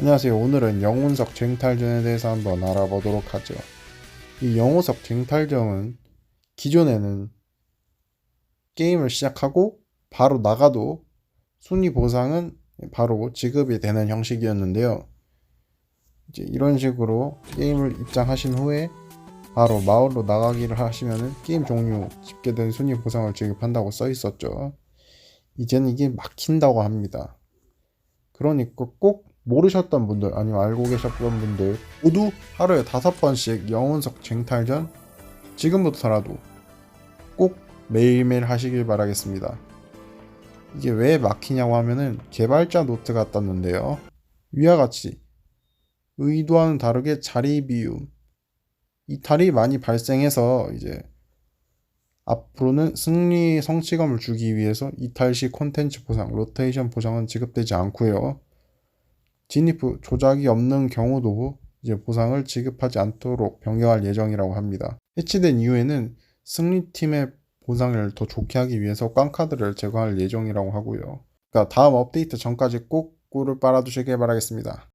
안녕하세요. 오늘은 영혼석 쟁탈전에 대해서 한번 알아보도록 하죠. 이 영혼석 쟁탈전은 기존에는 게임을 시작하고 바로 나가도 순위 보상은 바로 지급이 되는 형식이었는데요. 이제 이런 식으로 게임을 입장하신 후에 바로 마을로 나가기를 하시면은 게임 종료 집계된 순위 보상을 지급한다고 써 있었죠. 이제는 이게 막힌다고 합니다. 그러니까 꼭 모르셨던 분들 아니면 알고 계셨던 분들 모두 하루에 다섯 번씩 영혼석 쟁탈전 지금부터라도 꼭 매일매일 하시길 바라겠습니다. 이게 왜 막히냐고 하면은 개발자 노트가 떴는데요. 위와 같이 의도와는 다르게 자리 비움 이탈이 많이 발생해서 이제 앞으로는 승리 성취감을 주기 위해서 이탈 시 콘텐츠 보상, 로테이션 보상은 지급되지 않고요. 진입 후 조작이 없는 경우도 이제 보상을 지급하지 않도록 변경할 예정이라고 합니다. 해치된 이후에는 승리팀의 보상을 더 좋게 하기 위해서 꽝카드를 제거할 예정이라고 하고요. 그러니까 다음 업데이트 전까지 꼭 꿀을 빨아두시길 바라겠습니다.